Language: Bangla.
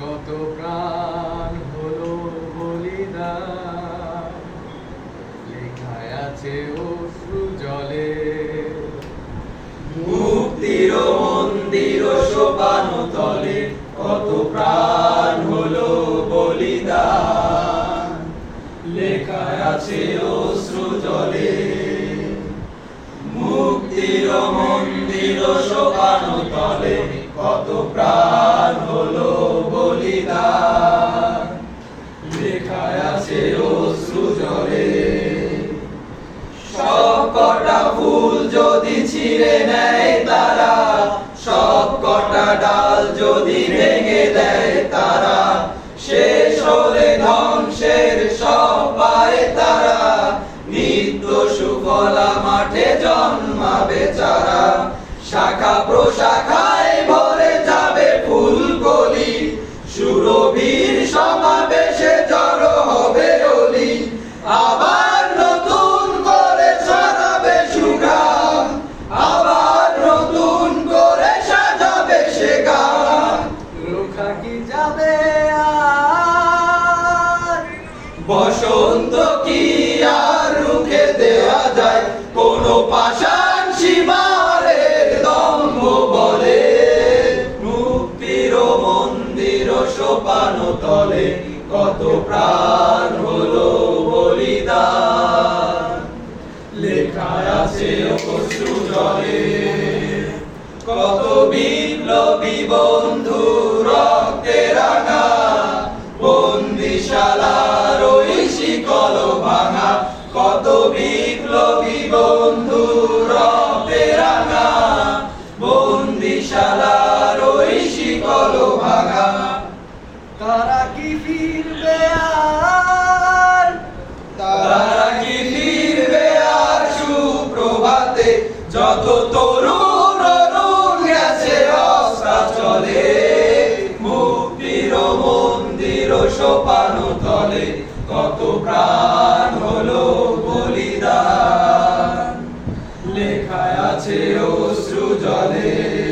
কত প্রাণ হলো বলিদান। লেখায় আছে অশ্রু জলে। মুক্তির মন্দির শোভানো তলে কত প্রাণ হলো বলিদান। লেখায় আছে অশ্রু জলে। মুক্তির মন্দির শোভানো তলে কত প্রাণ যদি ছিঁড়ে নেয় তারা, সব কটা ডাল যদি ভেঙে দেয় তারা, শেষ হলে ধ্বংসের সব পায় তারা। নিত্য সুফলা মাঠে জন্মাবে চারা, শাখা প্রশাখায় বসন্ত কি আর রুখে দেওয়া যায়? কোন পাষাণ সীমারের দম্ভ বলে। মুক্তির মন্দির সোপানো তলে কত প্রাণ হলো বলিদান। লেখা আছে অশ্রু জলে। কত বিপ্লবী বন্ধু বন্ধুর পেরাঙা বন্দিশালার ওই শিকল ভাঙা। তারা কি ফিরবে সুপ্রভাতে? যত তরুণ গেছে, রাস্তা চলে। মুক্তির মন্দির সোপানো তলে। কত প্রাণ অশ্রু